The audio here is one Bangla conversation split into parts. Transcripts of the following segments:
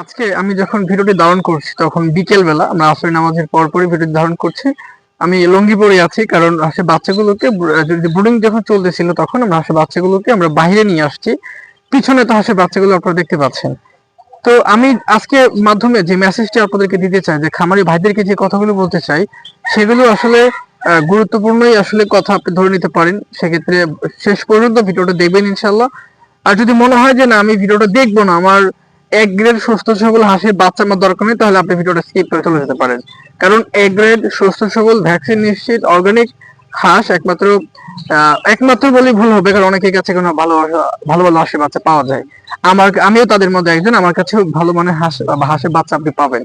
আজকে আমি যখন ভিডিওটি ধারণ করছি, তখন বিকেল বেলা আমরা আসর নামাজের পরপরই ভিডিওটি ধারণ করছি, আমি লঙ্গি পরে আছি, কারণ আসে বাচ্চাগুলোকে ব্রুডিং যখন চলতেছিল তখন আমরা আসে বাচ্চাগুলোকে আমরা বাইরে নিয়ে আসছি। পিছনে তো হাসে বাচ্চাগুলো আপনারা দেখতে পাচ্ছেন। তো আমি আজকে মাধ্যমে যে মেসেজটি আপনাদেরকে দিতে চাই, যে খামারি ভাইদেরকে যে কথাগুলো বলতে চাই, সেগুলো আসলে গুরুত্বপূর্ণই আসলে কথা আপনি ধরে নিতে পারেন। সেক্ষেত্রে শেষ পর্যন্ত ভিডিওটা দেখবেন ইনশাল্লাহ আর যদি মনে হয় যে না, আমি ভিডিওটা দেখব না, আমার এক গ্রেড সুস্থ সবল হাঁসের বাচ্চা আমার দরকার নেই, তাহলে আপনি ভিডিওটা স্কিপ করে চলে যেতে পারেন। কারণ এক গ্রেড সুস্থ সবল ভ্যাকসিন নিশ্চিত অর্গানিক হাঁস একমাত্র একমাত্র বলেই ভুল হবে, কারণ অনেকের কাছে কোনো ভালো ভালো ভালো হাঁসের বাচ্চা পাওয়া যায়। আমার, আমিও তাদের মধ্যে একজন, আমার কাছেও ভালো মানের হাঁস, হাঁসের বাচ্চা আপনি পাবেন।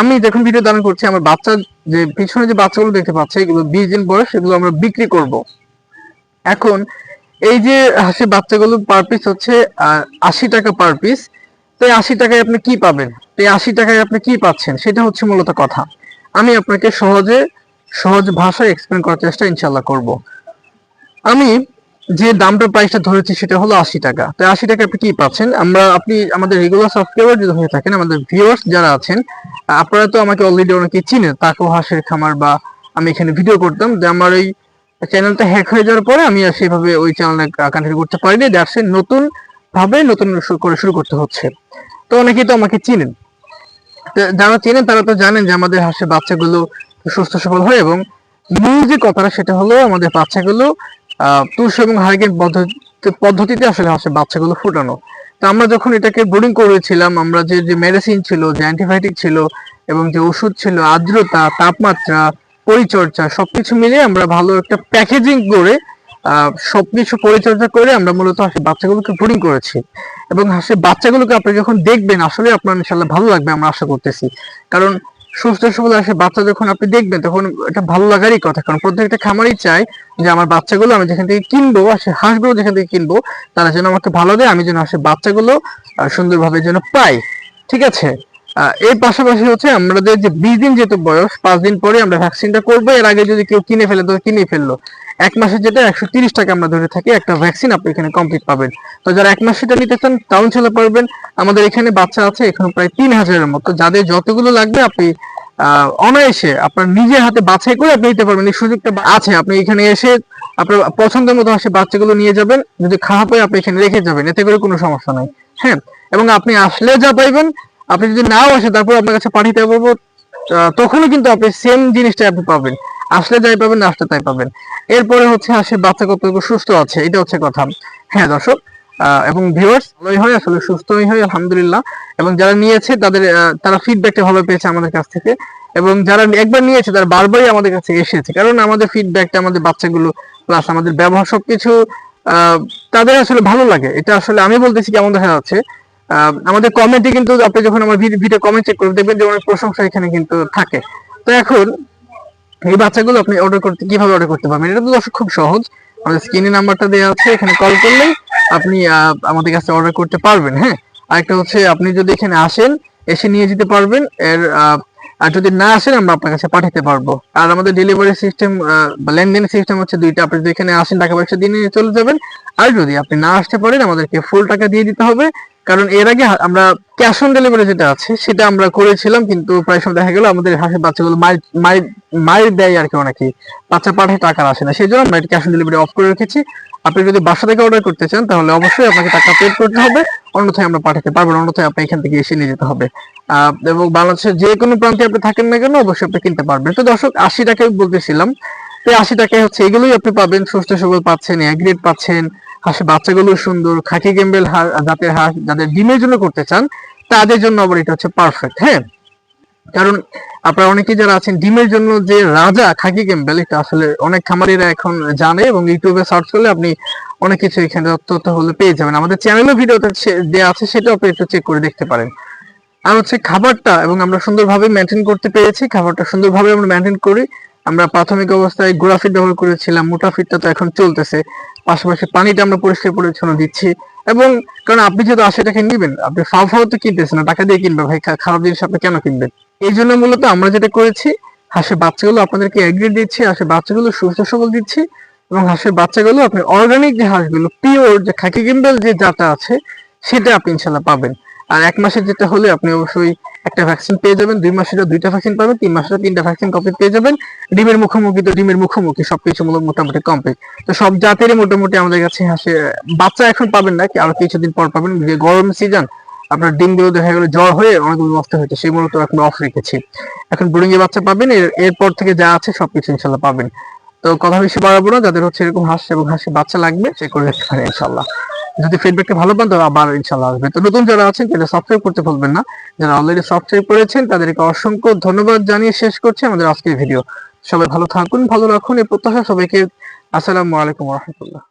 আমি যখন ভিডিও দান করছি, আমার বাচ্চা যে, পিছনে যে বাচ্চাগুলো দেখতে পাচ্ছে, এগুলো বিশ দিন বয়স সেগুলো আমরা বিক্রি করব। এখন, এই যে হাঁসের বাচ্চাগুলো পার পিস হচ্ছে আশি টাকা পার পিস তো আশি টাকায় আপনি কি পাবেন? তো আশি টাকায় আপনি কি পাচ্ছেন? সেটা হচ্ছে মূলত কথা। আমি আপনাকে সহজে, সহজ ভাষায় এক্সপ্লেন করার চেষ্টা ইনশাল্লাহ করব। আমি যে দামটা প্রাইসটা ধরেছি সেটা হলো আশি টাকা। তো আশি টাকা আপনি কি পাচ্ছেন? আমরা, আপনি আমাদের রেগুলার সাবস্ক্রাইবার যদি হয়ে থাকেন, আমাদের ভিউয়ার্স যারা আছেন, আপনারা তো আমাকে অলরেডি অনেকে চিনেন। তাকো হাঁসের খামার বা আমি এখানে ভিডিও করতাম। যে আমার ওই চ্যানেলটা হ্যাক হয়ে যাওয়ার পরে আমি আর সেভাবে ওই চ্যানেলে কন্টিনিউ করতে পারিনি। দ্যাটস নতুন ভাবে নতুন করে শুরু করতে হচ্ছে। তো অনেকেই তো আমাকে চিনেন। যারা চেনেন তারা তো জানেন যে আমাদের হাঁসের বাচ্চাগুলো সুস্থ সবল হয় এবং মূল যে কথাটা সেটা হলো আমাদের বাচ্চাগুলো তুষ এবং হাইগেন পদ্ধতিতে আসলে হাঁসের বাচ্চাগুলো ফুটানো। তো আমরা যখন এটাকে বোর্ডিং করেছিলাম, আমরা যে যে মেডিসিন ছিল, যে অ্যান্টিবায়োটিক ছিল এবং যে ওষুধ ছিল, আর্দ্রতা, তাপমাত্রা, পরিচর্যা, সবকিছু মিলে আমরা ভালো একটা প্যাকেজিং করে সবকিছু পরিচর্যা করে আমরা মূলত হাঁসের বাচ্চাগুলোকে ব্রুডিং করেছি। এবং হাঁসের বাচ্চাগুলোকে আপনি যখন দেখবেন, আসলে আপনার ইনশাল্লাহ ভালো লাগবে আমরা আশা করতেছি। কারণ সুস্থ সবল হাঁসের বাচ্চা যখন আপনি দেখবেন, তখন এটা ভালো লাগারই কথা। কারণ প্রত্যেকটা খামারই চাই যে আমার বাচ্চাগুলো আমি যেখান থেকে কিনবো, হাঁসের হাঁসগুলো যেখান থেকে কিনবো, তারা যেন আমাকে ভালো দেয়, আমি যেন হাঁসের বাচ্চাগুলো সুন্দরভাবে যেন পাই। ঠিক আছে? এর পাশাপাশি হচ্ছে আমাদের যে বিশ দিন যেহেতু বয়স, পাঁচ দিন পরে আমরা ভ্যাকসিনটা করব। এর আগে যদি কেউ কিনে ফেলে, তো কিনে ফেলল। এক যেটা একশো তিরিশ টাকা আমরা ধরে থাকি, একটা ভ্যাকসিন আপনি এখানে কমপ্লিট পাবেন। তো যারা এক মাস সেটা নিতে চান পারবেন। আমাদের এখানে বাচ্চা আছে, এখানে প্রায় তিন হাজারের মতো। যাদের যতগুলো লাগবে, আপনি অনায়াসে আপনার নিজের হাতে বাছাই করে আপনি নিতে পারবেন। এই সুযোগটা আছে। আপনি এখানে এসে আপনার পছন্দের মতো আসে বাচ্চাগুলো নিয়ে যাবেন। যদি খারাপ হয়, আপনি এখানে রেখে যাবেন। এতে করে কোনো সমস্যা নাই। হ্যাঁ? এবং আপনি আসলে যা পাইবেন আপনি যদি নাও আসে তারপর আপনার কাছে পাঠিয়ে পারব আহ, তখনও কিন্তু আপনি সেম জিনিসটাই আপনি পাবেন। আসলে যাই পাবেন না আসলে তাই পাবেন। এরপরে হচ্ছে আসে বাচ্চা কতটুকু সুস্থ আছে এটা হচ্ছে কথা। হ্যাঁ দর্শক এবং ভিউয়ার্স ভালোই হয় আসলে সুস্থই হয় আলহামদুলিল্লাহ। এবং যারা নিয়েছে তাদের তারা ফিডব্যাকটা ভালো পেয়েছে আমাদের কাছ থেকে। এবং যারা একবার নিয়েছে তারা বারবারই আমাদের কাছে এসেছে। কারণ আমাদের ফিডব্যাকটা আমাদের বাচ্চাগুলো প্লাস আমাদের ব্যবহার সবকিছু তাদের আসলে ভালো লাগে। এটা আসলে আমি বলতেছি কেমন দেখা যাচ্ছে। আমাদের কমেন্টে কিন্তু আপনি যখন আমার ভিডিও কমেন্ট চেক করবেন দেখবেন যে অনেক প্রশংসা এখানে কিন্তু থাকে। তো এখন এই বাচ্চাগুলো আপনি অর্ডার করতে, কীভাবে অর্ডার করতে পারবেন? এটা তো দর্শক খুব সহজ। আমাদের স্ক্রিনে নাম্বারটা দেওয়া আছে, এখানে কল করলেই আপনি আমাদের কাছে অর্ডার করতে পারবেন হ্যাঁ? আরেকটা হচ্ছে আপনি যদি এখানে আসেন, এসে নিয়ে যেতে পারবেন। এর আর যদি না আসেন, আমরা আপনার কাছে পাঠাতে পারব। আর আমাদের ডেলিভারি সিস্টেম বা লেনদেনের সিস্টেম হচ্ছে দুইটা। আপনি যদি এখানে আসেন, টাকা পয়সা দিয়ে নিয়ে চলে যাবেন। আর যদি আপনি না আসতে পারেন, আমাদেরকে ফুল টাকা দিয়ে দিতে হবে। কারণ এর আগে আমরা ক্যাশ অন ডেলিভারি যেটা আছে, সেটা আমরা করেছিলাম, কিন্তু প্রায় সময় দেখা গেল আমাদের হাঁসের বাচ্চাগুলো মায়ের দেয় আর কি অনেকে। বাচ্চা পাঠায়, টাকা আসে না। সেই জন্য আমরা ক্যাশ অন ডেলিভারি অফ করে রেখেছি। আপনি যদি বাসা থেকে অর্ডার করতে চান, তাহলে অবশ্যই আপনাকে টাকা পে করতে হবে। অন্যথায় আমরা পাঠাতে পারব না, অন্যথায় আপনি এখান থেকে এসে নিয়ে যেতে হবে। এবং বাংলাদেশের যে কোনো প্রান্তে আপনি থাকেন না কেন, অবশ্যই আপনি কিনতে পারবেন। তো দর্শক, আশি টাকায় বলতেছিলাম। তো আশি টাকায় হচ্ছে, এগুলোই আপনি পাবেন সুস্থ সবল পাচ্ছেন গ্রেড পাচ্ছেন, হাঁসের বাচ্চাগুলো সুন্দর, খাকি গেম্বেল জাতের হাঁস, যাদের ডিমের জন্য করতে চান, তাদের জন্য আবার এটা হচ্ছে পারফেক্ট হ্যাঁ? কারণ আপনারা অনেকে যারা আছেন, ডিমের জন্য যে রাজা খাকি গেম্বেল, এটা আসলে অনেক খামারিরা এখন জানে এবং ইউটিউবে সার্চ করলে আপনি অনেক কিছু এখানে তথ্য হলে পেয়ে যাবেন। আমাদের চ্যানেলে ভিডিওতে দেওয়া আছে, সেটাও আপনি একটু চেক করে দেখতে পারেন। আর হচ্ছে খাবারটা, এবং আমরা সুন্দরভাবে মেনটেন করতে পেরেছি, খাবারটা সুন্দরভাবে আমরা মেনটেন করি আমরা প্রাথমিক অবস্থায় গোড়া ফিট ব্যবহার করেছিলাম, মোটা ফিটটা তো এখন চলতেছে। পাশাপাশি পানিটা আমরা পরিষ্কার পরিচ্ছন্ন দিচ্ছি। এবং কারণ আপনি যেহেতু আশি টাকা নিবেন, আপনি ফাও ফাও তো কিনতেছেন না, টাকা দিয়ে কিনবে ভাই খারাপ জিনিস আপনি কেন কিনবেন? এই জন্য মূলত আমরা যেটা করেছি, হাঁসের বাচ্চাগুলো আপনাদেরকে এগ্রি দিচ্ছি, হাঁসের বাচ্চাগুলো সুস্থ সবল দিচ্ছি, এবং হাঁসের বাচ্চাগুলো আপনি অর্গানিক যে হাঁসগুলো পিওর যে খাকি গিম্বেল যে জাতটা আছে, সেটা আপনি ইনশাল্লাহ পাবেন। আর এক মাসের যেটা হলে আপনি অবশ্যই একটা ভ্যাকসিন পেয়ে যাবেন, দুই মাসের দুইটা ভ্যাকসিন পাবেন, তিন মাসের তিনটা ভ্যাকসিন কমপ্লিট পেয়ে যাবেন। ডিমের মুখোমুখি তো ডিমের মুখোমুখি, সবকিছু মূলত মোটামুটি কমপ্লিট তো সব জাতেরই মোটামুটি আমাদের কাছে হাসে বাচ্চা এখন পাবেন না, কি আরও কিছুদিন পর পাবেন। যে গরম সিজন আপনার ডিমগুলো দেখা গেলো জ্বর হয়ে অনেকগুলো নষ্ট হয়েছে, সেই মূলত এখন অফ রেখেছি। এখন ব্রুডিং এ বাচ্চা পাবেন এরপর থেকে যা আছে সবকিছু ইনশাল্লাহ পাবেন। তো কথা বেশি বাড়াবো না, যাদের হচ্ছে এরকম হাঁস এবং হাঁসের বাচ্চা লাগবে চেক করে দেখতে পারেন ইনশাল্লাহ। যদি ফিডব্যাকটা ভালো পান তবে আবার ইনশাল্লাহ আসবে। তো নতুন যারা আছেন তাহলে সাবস্ক্রাইব করতে ভুলবেন না। যারা অলরেডি সাবস্ক্রাইব করেছেন, তাদেরকে অসংখ্য ধন্যবাদ জানিয়ে শেষ করছি আমাদের আজকের ভিডিও সবাই ভালো থাকুন, ভালো রাখুন, এই প্রত্যাশা সবাইকে। আসসালামু আলাইকুম রহমতুল্লাহ।